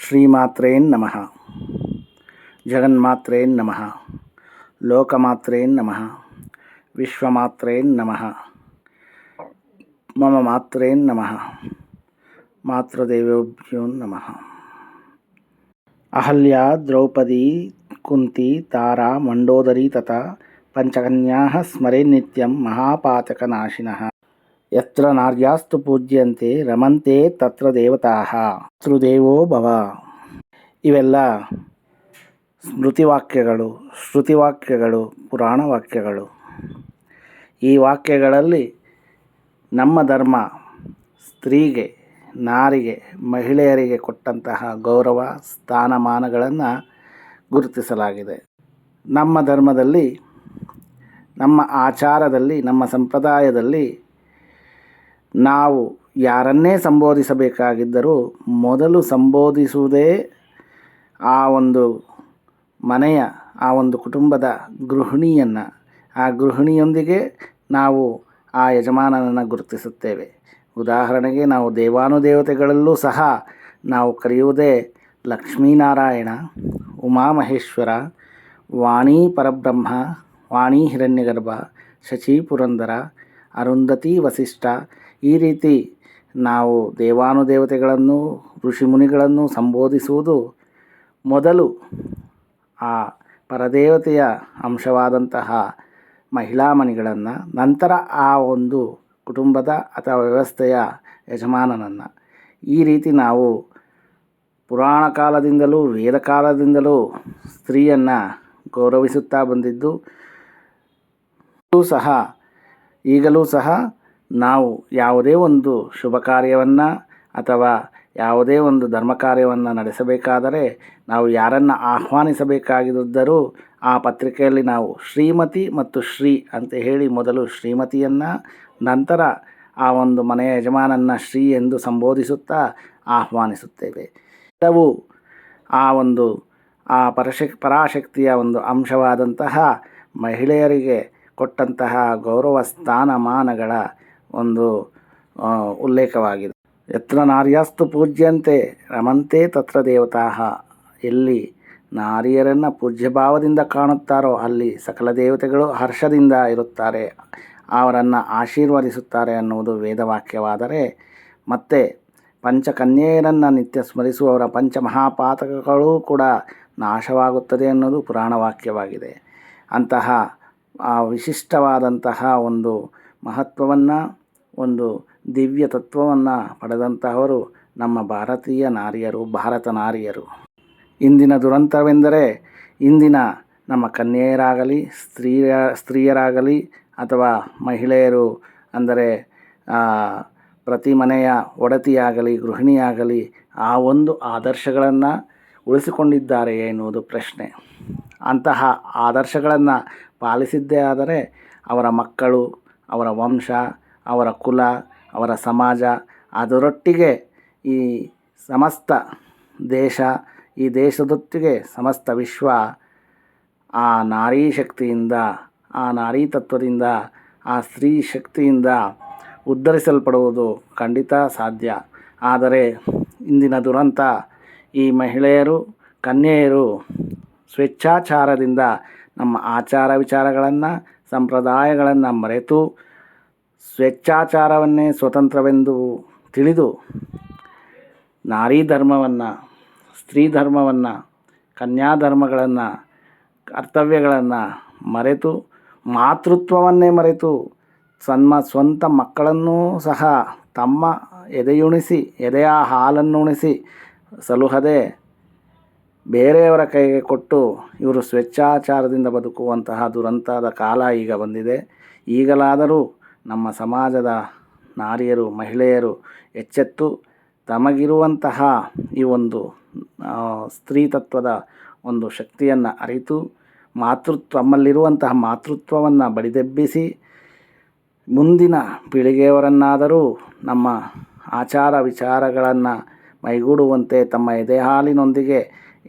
శ్రీమాత్రేన్ నమ. జగన్మాత్రేన్ నమ. లోకమాత్రేన్ నమ. విశ్వమాత్రేన్ నమ. మమ మాత్రేన్ నమ. మాతృదేవేభ్యో నమ. అహల్య ద్రౌపదీ కుంతి తారా మండోదరి తథా పంచకన్యా స్మరే నిత్యం మహాపాతకనాశిన. ಯತ್ರ ನಾರ್ಯಾಸ್ತು ಪೂಜ್ಯಂತೆ ರಮಂತೆ ತತ್ರ ದೇವತಾಹ ತೃದೇವೋ ಭವ ಇವೆಲ್ಲ ಸ್ಮೃತಿವಾಕ್ಯಗಳು, ಶ್ರುತಿವಾಕ್ಯಗಳು ಪುರಾಣ ವಾಕ್ಯಗಳು ಈ ವಾಕ್ಯಗಳಲ್ಲಿ ನಮ್ಮ ಧರ್ಮ ಸ್ತ್ರೀಗೆ, ನಾರಿಗೆ, ಮಹಿಳೆಯರಿಗೆ ಕೊಟ್ಟಂತಹ ಗೌರವ, ಸ್ಥಾನಮಾನಗಳನ್ನು ಗುರುತಿಸಲಾಗಿದೆ. ನಮ್ಮ ಧರ್ಮದಲ್ಲಿ, ನಮ್ಮ ಆಚಾರದಲ್ಲಿ, ನಮ್ಮ ಸಂಪ್ರದಾಯದಲ್ಲಿ ನಾವು ಯಾರನ್ನೇ ಸಂಬೋಧಿಸಬೇಕಾಗಿದ್ದರೂ ಮೊದಲು ಸಂಬೋಧಿಸುವುದೇ ಆ ಒಂದು ಮನೆಯ, ಆ ಒಂದು ಕುಟುಂಬದ ಗೃಹಿಣಿಯನ್ನು. ಆ ಗೃಹಿಣಿಯೊಂದಿಗೆ ನಾವು ಆ ಯಜಮಾನನನ್ನು ಗುರುತಿಸುತ್ತೇವೆ. ಉದಾಹರಣೆಗೆ ನಾವು ದೇವಾನುದೇವತೆಗಳಲ್ಲೂ ಸಹ ನಾವು ಕರೆಯುವುದೇ ಲಕ್ಷ್ಮೀನಾರಾಯಣ, ಉಮಾಮಹೇಶ್ವರ, ವಾಣಿ ಪರಬ್ರಹ್ಮ, ವಾಣಿ ಹಿರಣ್ಯಗರ್ಭ ಶಚಿ ಪುರಂದರ ಅರುಂಧತಿ ವಸಿಷ್ಠ ಈ ರೀತಿ ನಾವು ದೇವಾನುದೇವತೆಗಳನ್ನು ಋಷಿ ಮುನಿಗಳನ್ನು ಸಂಬೋಧಿಸುವುದು ಮೊದಲು ಆ ಪರದೇವತೆಯ ಅಂಶವಾದಂತಹ ಮಹಿಳಾಮಣಿಗಳನ್ನು ನಂತರ ಆ ಒಂದು ಕುಟುಂಬದ ಅಥವಾ ವ್ಯವಸ್ಥೆಯ ಯಜಮಾನನನ್ನು. ಈ ರೀತಿ ನಾವು ಪುರಾಣ ಕಾಲದಿಂದಲೂ, ವೇದ ಕಾಲದಿಂದಲೂ ಸ್ತ್ರೀಯನ್ನು ಗೌರವಿಸುತ್ತಾ ಬಂದಿದ್ದು ಸಹ, ಈಗಲೂ ಸಹ ನಾವು ಯಾವುದೇ ಒಂದು ಶುಭ ಕಾರ್ಯವನ್ನು ಅಥವಾ ಯಾವುದೇ ಒಂದು ಧರ್ಮ ಕಾರ್ಯವನ್ನು ನಡೆಸಬೇಕಾದರೆ ನಾವು ಯಾರನ್ನು ಆಹ್ವಾನಿಸಬೇಕಾಗಿದ್ದರೂ ಆ ಪತ್ರಿಕೆಯಲ್ಲಿ ನಾವು ಶ್ರೀಮತಿ ಮತ್ತು ಶ್ರೀ ಅಂತ ಹೇಳಿ ಮೊದಲು ಶ್ರೀಮತಿಯನ್ನು, ನಂತರ ಆ ಒಂದು ಮನೆಯ ಯಜಮಾನನ್ನು ಶ್ರೀ ಎಂದು ಸಂಬೋಧಿಸುತ್ತಾ ಆಹ್ವಾನಿಸುತ್ತೇವೆ. ಕೆಲವು ಆ ಒಂದು, ಆ ಪರಶಕ್ ಪರಾಶಕ್ತಿಯ ಒಂದು ಅಂಶವಾದಂತಹ ಮಹಿಳೆಯರಿಗೆ ಕೊಟ್ಟಂತಹ ಗೌರವ ಸ್ಥಾನಮಾನಗಳ ಒಂದು ಉಲ್ಲೇಖವಾಗಿದೆ. ಯತ್ರ ನಾರ್ಯಾಸ್ತು ಪೂಜ್ಯಂತೆ, ರಮಂತೆ ತತ್ರ ದೇವತಾ. ಎಲ್ಲಿ ನಾರಿಯರನ್ನು ಪೂಜ್ಯಭಾವದಿಂದ ಕಾಣುತ್ತಾರೋ, ಅಲ್ಲಿ ಸಕಲ ದೇವತೆಗಳು ಹರ್ಷದಿಂದ ಇರುತ್ತಾರೆ, ಅವರನ್ನು ಆಶೀರ್ವದಿಸುತ್ತಾರೆ ಅನ್ನುವುದು ವೇದವಾಕ್ಯವಾದರೆ, ಮತ್ತು ಪಂಚಕನ್ಯೆಯರನ್ನು ನಿತ್ಯ ಸ್ಮರಿಸುವವರ ಪಂಚಮಹಾಪಾತಕಗಳೂ ಕೂಡ ನಾಶವಾಗುತ್ತದೆ ಅನ್ನೋದು ಪುರಾಣ ವಾಕ್ಯವಾಗಿದೆ ಅಂತಹ ವಿಶಿಷ್ಟವಾದಂತಹ ಒಂದು ಮಹತ್ವವನ್ನು ಒಂದು ದಿವ್ಯ ತತ್ವವನ್ನು ಪಡೆದಂತಹವರು ನಮ್ಮ ಭಾರತೀಯ ನಾರಿಯರು, ಭಾರತ ನಾರಿಯರು. ಇಂದಿನ ದುರಂತವೆಂದರೆ ಇಂದಿನ ನಮ್ಮ ಕನ್ಯೆಯರಾಗಲಿ, ಸ್ತ್ರೀಯ, ಸ್ತ್ರೀಯರಾಗಲಿ ಅಥವಾ ಮಹಿಳೆಯರು ಅಂದರೆ ಪ್ರತಿ ಮನೆಯ ಒಡತಿಯಾಗಲಿ, ಗೃಹಿಣಿಯಾಗಲಿ ಆ ಒಂದು ಆದರ್ಶಗಳನ್ನು ಉಳಿಸಿಕೊಂಡಿದ್ದಾರೆ ಎನ್ನುವುದು ಪ್ರಶ್ನೆ. ಅಂತಹ ಆದರ್ಶಗಳನ್ನು ಪಾಲಿಸಿದ್ದೇ ಆದರೆ ಅವರ ಮಕ್ಕಳು, ಅವರ ವಂಶ ಅವರ ಕುಲ, ಅವರ ಸಮಾಜ, ಅದರೊಟ್ಟಿಗೆ ಈ ಸಮಸ್ತ ದೇಶ, ಈ ದೇಶದೊಟ್ಟಿಗೆ ಸಮಸ್ತ ವಿಶ್ವ, ಆ ನಾರೀ ಶಕ್ತಿಯಿಂದ, ಆ ನಾರೀ ತತ್ವದಿಂದ, ಆ ಸ್ತ್ರೀ ಶಕ್ತಿಯಿಂದ ಉದ್ಧರಿಸಲ್ಪಡುವುದು ಖಂಡಿತ ಸಾಧ್ಯ. ಆದರೆ ಇಂದಿನ ದುರಂತ ಈ ಮಹಿಳೆಯರು, ಕನ್ಯೆಯರು ಸ್ವೇಚ್ಛಾಚಾರದಿಂದ ನಮ್ಮ ಆಚಾರ ವಿಚಾರಗಳನ್ನು, ಸಂಪ್ರದಾಯಗಳನ್ನು ಮರೆತು ಸ್ವೇಚ್ಛಾಚಾರವನ್ನೇ ಸ್ವತಂತ್ರವೆಂದು ತಿಳಿದು ನಾರೀ ಧರ್ಮವನ್ನು ಸ್ತ್ರೀ ಧರ್ಮವನ್ನು ಕನ್ಯಾಧರ್ಮಗಳನ್ನು, ಕರ್ತವ್ಯಗಳನ್ನು ಮರೆತು, ಮಾತೃತ್ವವನ್ನೇ ಮರೆತು ಸನ್ಮ ಸ್ವಂತ ಮಕ್ಕಳನ್ನೂ ಸಹ ತಮ್ಮ ಎದೆಯುಣಿಸಿ, ಎದೆಯ ಹಾಲನ್ನುಣಿಸಿ ಸಲುಹದೆ ಬೇರೆಯವರ ಕೈಗೆ ಕೊಟ್ಟು ಇವರು ಸ್ವೇಚ್ಛಾಚಾರದಿಂದ ಬದುಕುವಂತಹ ದುರಂತದ ಕಾಲ ಈಗ ಬಂದಿದೆ. ಈಗಲಾದರೂ ನಮ್ಮ ಸಮಾಜದ ನಾರಿಯರು, ಮಹಿಳೆಯರು ಎಚ್ಚೆತ್ತು ತಮಗಿರುವಂತಹ ಈ ಒಂದು ಸ್ತ್ರೀ ತತ್ವದ ಒಂದು ಶಕ್ತಿಯನ್ನು ಅರಿತು, ಮಾತೃತ್ವ ತಮ್ಮಲ್ಲಿರುವಂತಹ ಮಾತೃತ್ವವನ್ನು ಬಡಿದೆಬ್ಬಿಸಿ ಮುಂದಿನ ಪೀಳಿಗೆಯವರನ್ನಾದರೂ ನಮ್ಮ ಆಚಾರ ವಿಚಾರಗಳನ್ನು ಮೈಗೂಡುವಂತೆ ತಮ್ಮ ಎದೆಹಾಲಿನೊಂದಿಗೆ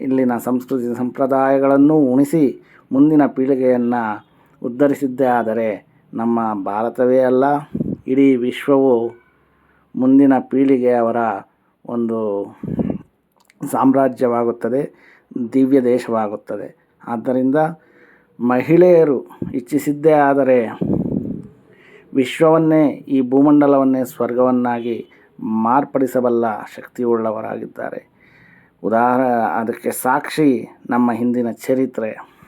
ಇಲ್ಲಿನ ಸಂಸ್ಕೃತಿ ಸಂಪ್ರದಾಯಗಳನ್ನು ಉಣಿಸಿ ಮುಂದಿನ ಪೀಳಿಗೆಯನ್ನು ಉದ್ಧರಿಸಿದ್ದೇ ಆದರೆ ನಮ್ಮ ಭಾರತವೇ ಅಲ್ಲ, ಇಡೀ ವಿಶ್ವವು ಮುಂದಿನ ಪೀಳಿಗೆ ಅವರ ಒಂದು ಸಾಮ್ರಾಜ್ಯವಾಗುತ್ತದೆ, ದಿವ್ಯ ದೇಶವಾಗುತ್ತದೆ. ಆದ್ದರಿಂದ ಮಹಿಳೆಯರು ಇಚ್ಛಿಸಿದ್ದೇ ಆದರೆ ವಿಶ್ವವನ್ನೇ, ಈ ಭೂಮಂಡಲವನ್ನೇ ಸ್ವರ್ಗವನ್ನಾಗಿ ಮಾರ್ಪಡಿಸಬಲ್ಲ ಶಕ್ತಿಯುಳ್ಳವರಾಗಿದ್ದಾರೆ. ಉದಾಹರ, ಅದಕ್ಕೆ ಸಾಕ್ಷಿ ನಮ್ಮ ಹಿಂದಿನ ಚರಿತ್ರೆ.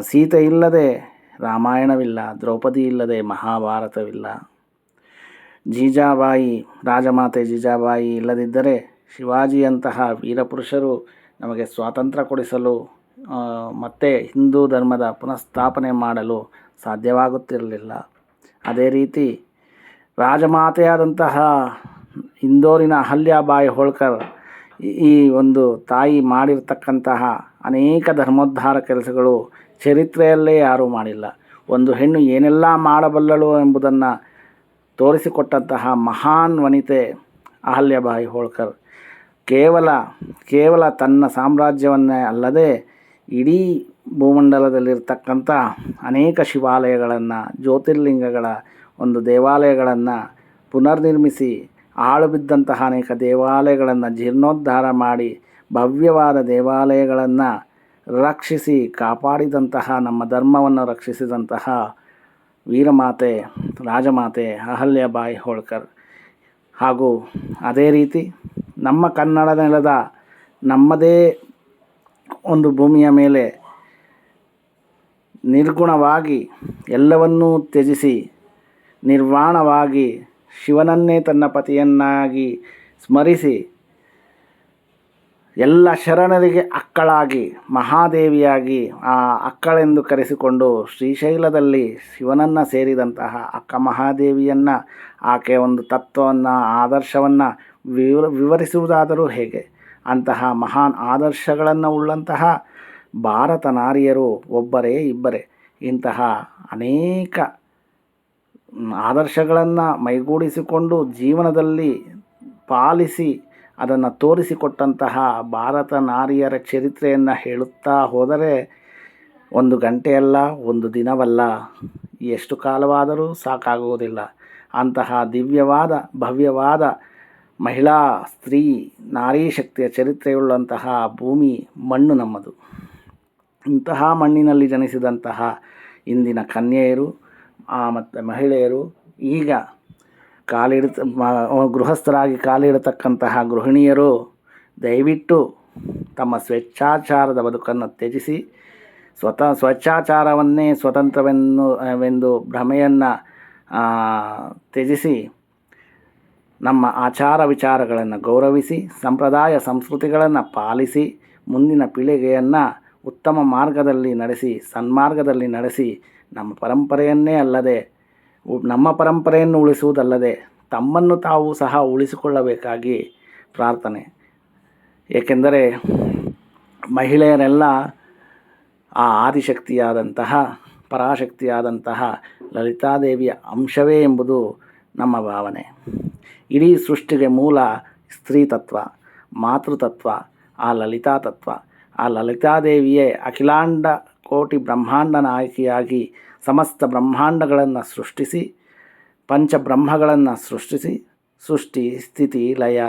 ಸೀತೆ ಇಲ್ಲದೆ ರಾಮಾಯಣವಿಲ್ಲ, ದ್ರೌಪದಿ ಇಲ್ಲದೆ ಮಹಾಭಾರತವಿಲ್ಲ. ಜೀಜಾಬಾಯಿ, ರಾಜಮಾತೆ ಜೀಜಾಬಾಯಿ ಇಲ್ಲದಿದ್ದರೆ ಶಿವಾಜಿಯಂತಹ ವೀರಪುರುಷರು ನಮಗೆ ಸ್ವಾತಂತ್ರ್ಯ ಕೊಡಿಸಲು ಮತ್ತೆ ಹಿಂದೂ ಧರ್ಮದ ಪುನಃಸ್ಥಾಪನೆ ಮಾಡಲು ಸಾಧ್ಯವಾಗುತ್ತಿರಲಿಲ್ಲ. ಅದೇ ರೀತಿ ರಾಜಮಾತೆಯಾದಂತಹ ಇಂದೋರಿನ ಅಹಲ್ಯಾಬಾಯಿ ಹೋಳ್ಕರ್ ಈ ಒಂದು ತಾಯಿ ಮಾಡಿರ್ತಕ್ಕಂತಹ ಅನೇಕ ಧರ್ಮೋದ್ಧಾರ ಕೆಲಸಗಳು ಚರಿತ್ರೆಯಲ್ಲೇ ಯಾರೂ ಮಾಡಿಲ್ಲ. ಒಂದು ಹೆಣ್ಣು ಏನೆಲ್ಲ ಮಾಡಬಲ್ಲಳು ಎಂಬುದನ್ನು ತೋರಿಸಿಕೊಟ್ಟಂತಹ ಮಹಾನ್ ವನಿತೆ ಅಹಲ್ಯಬಾಯಿ ಹೋಳ್ಕರ್. ಕೇವಲ ಕೇವಲ ತನ್ನ ಸಾಮ್ರಾಜ್ಯವನ್ನೇ ಅಲ್ಲದೆ ಇಡೀ ಭೂಮಂಡಲದಲ್ಲಿರ್ತಕ್ಕಂಥ ಅನೇಕ ಶಿವಾಲಯಗಳನ್ನು, ಜ್ಯೋತಿರ್ಲಿಂಗಗಳ ಒಂದು ದೇವಾಲಯಗಳನ್ನು ಪುನರ್ನಿರ್ಮಿಸಿ ಹಾಳು ಬಿದ್ದಂತಹ ಅನೇಕ ದೇವಾಲಯಗಳನ್ನು ಜೀರ್ಣೋದ್ಧಾರ ಮಾಡಿ ಭವ್ಯವಾದ ದೇವಾಲಯಗಳನ್ನು ರಕ್ಷಿಸಿ ಕಾಪಾಡಿದಂತಹ, ನಮ್ಮ ಧರ್ಮವನ್ನು ರಕ್ಷಿಸಿದಂತಹ ವೀರಮಾತೆ, ರಾಜಮಾತೆ ಅಹಲ್ಯಬಾಯಿ ಹೋಳ್ಕರ್. ಹಾಗೂ ಅದೇ ರೀತಿ ನಮ್ಮ ಕನ್ನಡ ನೆಲದ ನಮ್ಮದೇ ಒಂದು ಭೂಮಿಯ ಮೇಲೆ ನಿರ್ಗುಣವಾಗಿ ಎಲ್ಲವನ್ನೂ ತ್ಯಜಿಸಿ, ನಿರ್ವಾಣವಾಗಿ ಶಿವನನ್ನೇ ತನ್ನ ಪತಿಯನ್ನಾಗಿ ಸ್ಮರಿಸಿ ಎಲ್ಲ ಶರಣರಿಗೆ ಅಕ್ಕಳಾಗಿ, ಮಹಾದೇವಿಯಾಗಿ, ಆ ಅಕ್ಕಳೆಂದು ಕರೆಸಿಕೊಂಡು ಶ್ರೀಶೈಲದಲ್ಲಿ ಶಿವನನ್ನು ಸೇರಿದಂತಹ ಅಕ್ಕ ಮಹಾದೇವಿಯನ್ನು ಆಕೆಯ ಒಂದು ತತ್ವವನ್ನು, ಆದರ್ಶವನ್ನು ವಿವ ವಿವರಿಸುವುದಾದರೂ ಹೇಗೆ? ಅಂತಹ ಮಹಾನ್ ಆದರ್ಶಗಳನ್ನು ಉಳ್ಳಂತಹ ಭಾರತ ನಾರಿಯರು ಒಬ್ಬರೇ ಇಬ್ಬರೇ. ಇಂತಹ ಅನೇಕ ಆದರ್ಶಗಳನ್ನು ಮೈಗೂಡಿಸಿಕೊಂಡು ಜೀವನದಲ್ಲಿ ಪಾಲಿಸಿ ಅದನ್ನು ತೋರಿಸಿಕೊಟ್ಟಂತಹ ಭಾರತ ನಾರಿಯರ ಚರಿತ್ರೆಯನ್ನು ಹೇಳುತ್ತಾ ಹೋದರೆ ಒಂದು ಗಂಟೆಯಲ್ಲ, ಒಂದು ದಿನವಲ್ಲ, ಎಷ್ಟು ಕಾಲವಾದರೂ ಸಾಕಾಗುವುದಿಲ್ಲ. ಅಂತಹ ದಿವ್ಯವಾದ, ಭವ್ಯವಾದ ಮಹಿಳಾ, ಸ್ತ್ರೀ, ನಾರಿ ಶಕ್ತಿಯ ಚರಿತ್ರೆಯುಳ್ಳಂತಹ ಭೂಮಿ ಮಣ್ಣು ನಮ್ಮದು. ಇಂತಹ ಮಣ್ಣಿನಲ್ಲಿ ಜನಿಸಿದಂತಹ ಇಂದಿನ ಕನ್ಯೆಯರು ಮತ್ತು ಮಹಿಳೆಯರು ಈಗ ಕಾಲಿಡ್ತ ಗೃಹಸ್ಥರಾಗಿ ಕಾಲಿಡತಕ್ಕಂತಹ ಗೃಹಿಣಿಯರು ದಯವಿಟ್ಟು ತಮ್ಮ ಸ್ವೇಚ್ಛಾಚಾರದ ಬದುಕನ್ನು ತ್ಯಜಿಸಿ, ಸ್ವತಃ, ಸ್ವಚ್ಛಾಚಾರವನ್ನೇ ಸ್ವತಂತ್ರವೆನ್ನು ವೆಂದು ಭ್ರಮೆಯನ್ನು ತ್ಯಜಿಸಿ ನಮ್ಮ ಆಚಾರ ವಿಚಾರಗಳನ್ನು ಗೌರವಿಸಿ, ಸಂಪ್ರದಾಯ ಸಂಸ್ಕೃತಿಗಳನ್ನು ಪಾಲಿಸಿ, ಮುಂದಿನ ಪೀಳಿಗೆಯನ್ನು ಉತ್ತಮ ಮಾರ್ಗದಲ್ಲಿ ನಡೆಸಿ, ಸನ್ಮಾರ್ಗದಲ್ಲಿ ನಡೆಸಿ ನಮ್ಮ ಪರಂಪರೆಯನ್ನೇ ಅಲ್ಲದೆ ನಮ್ಮ ಪರಂಪರೆಯನ್ನು ಉಳಿಸುವುದಲ್ಲದೆ ತಮ್ಮನ್ನು ತಾವು ಸಹ ಉಳಿಸಿಕೊಳ್ಳಬೇಕಾಗಿ ಪ್ರಾರ್ಥನೆ. ಏಕೆಂದರೆ ಮಹಿಳೆಯರೆಲ್ಲ ಆ ಆದಿಶಕ್ತಿಯಾದಂತಹ, ಪರಾಶಕ್ತಿಯಾದಂತಹ ಲಲಿತಾದೇವಿಯ ಅಂಶವೇ ಎಂಬುದು ನಮ್ಮ ಭಾವನೆ. ಇಡೀ ಸೃಷ್ಟಿಗೆ ಮೂಲ ಸ್ತ್ರೀ ತತ್ವ ಮಾತೃತತ್ವ, ಆ ಲಲಿತಾ ತತ್ವ ಆ ಲಲಿತಾದೇವಿಯೇ ಅಖಿಲಾಂಡ ಕೋಟಿ ಬ್ರಹ್ಮಾಂಡ ನಾಯಕಿಯಾಗಿ ಸಮಸ್ತ ಬ್ರಹ್ಮಾಂಡಗಳನ್ನು ಸೃಷ್ಟಿಸಿ, ಪಂಚಬ್ರಹ್ಮಗಳನ್ನು ಸೃಷ್ಟಿಸಿ, ಸೃಷ್ಟಿ, ಸ್ಥಿತಿ, ಲಯ,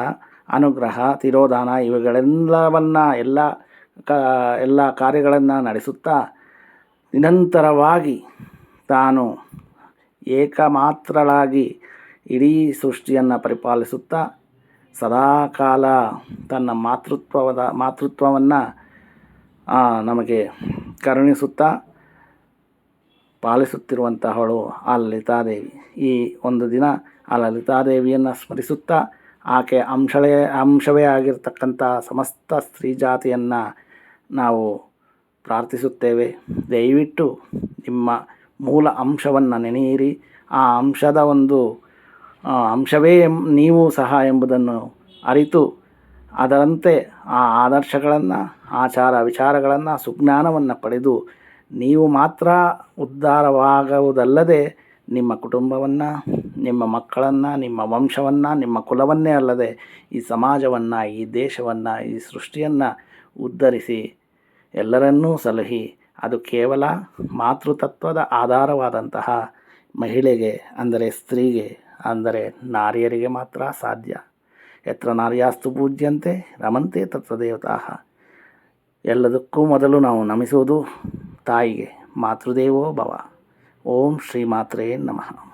ಅನುಗ್ರಹ, ತಿರೋಧಾನ ಇವುಗಳೆಲ್ಲವನ್ನು ಎಲ್ಲ ಕ, ಎಲ್ಲ ಕಾರ್ಯಗಳನ್ನು ನಡೆಸುತ್ತಾ ನಿರಂತರವಾಗಿ ತಾನು ಏಕಮಾತ್ರಳಾಗಿ ಇಡೀ ಸೃಷ್ಟಿಯನ್ನು ಪರಿಪಾಲಿಸುತ್ತಾ ಸದಾಕಾಲ ತನ್ನ ಮಾತೃತ್ವದ, ಮಾತೃತ್ವವನ್ನು ನಮಗೆ ಕರುಣಿಸುತ್ತಾ ಪಾಲಿಸುತ್ತಿರುವಂತಹವಳು ಆ ಲಲಿತಾದೇವಿ. ಈ ಒಂದು ದಿನ ಆ ಲಲಿತಾದೇವಿಯನ್ನು ಸ್ಮರಿಸುತ್ತಾ ಆಕೆ ಅಂಶಳೇ, ಅಂಶವೇ ಆಗಿರತಕ್ಕಂಥ ಸಮಸ್ತ ಸ್ತ್ರೀ ಜಾತಿಯನ್ನು ನಾವು ಪ್ರಾರ್ಥಿಸುತ್ತೇವೆ. ದಯವಿಟ್ಟು ನಿಮ್ಮ ಮೂಲ ಅಂಶವನ್ನು ನೆನೆಯಿರಿ. ಆ ಅಂಶದ ಒಂದು ಅಂಶವೇ ಎಂ ನೀವು ಸಹ ಎಂಬುದನ್ನು ಅರಿತು ಅದರಂತೆ ಆ ಆದರ್ಶಗಳನ್ನು, ಆಚಾರ ವಿಚಾರಗಳನ್ನು, ಸುಜ್ಞಾನವನ್ನು ಪಡೆದು ನೀವು ಮಾತ್ರ ಉದ್ಧಾರವಾಗುವುದಲ್ಲದೆ ನಿಮ್ಮ ಕುಟುಂಬವನ್ನು, ನಿಮ್ಮ ಮಕ್ಕಳನ್ನು, ನಿಮ್ಮ ವಂಶವನ್ನು, ನಿಮ್ಮ ಕುಲವನ್ನೇ ಅಲ್ಲದೆ ಈ ಸಮಾಜವನ್ನು, ಈ ದೇಶವನ್ನು, ಈ ಸೃಷ್ಟಿಯನ್ನು ಉದ್ಧರಿಸಿ ಎಲ್ಲರನ್ನೂ ಸಲಹಿ. ಅದು ಕೇವಲ ಮಾತೃತತ್ವದ ಆಧಾರವಾದಂತಹ ಮಹಿಳೆಗೆ ಅಂದರೆ ಸ್ತ್ರೀಗೆ ಅಂದರೆ ನಾರಿಯರಿಗೆ ಮಾತ್ರ ಸಾಧ್ಯ. ಯತ್ರ ನಾರ್ಯಾಸ್ತು ಪೂಜ್ಯಂತೆ ರಮಂತೆ ತತ್ರ ದೇವತಾ. ಎಲ್ಲದಕ್ಕೂ ಮೊದಲು ನಾವು ನಮಿಸುವುದು ತಾಯಿಗೆ ಮಾತೃದೇವೋ ಭವ. ಓಂ ಶ್ರೀ ಮಾತ್ರೇ ನಮಃ.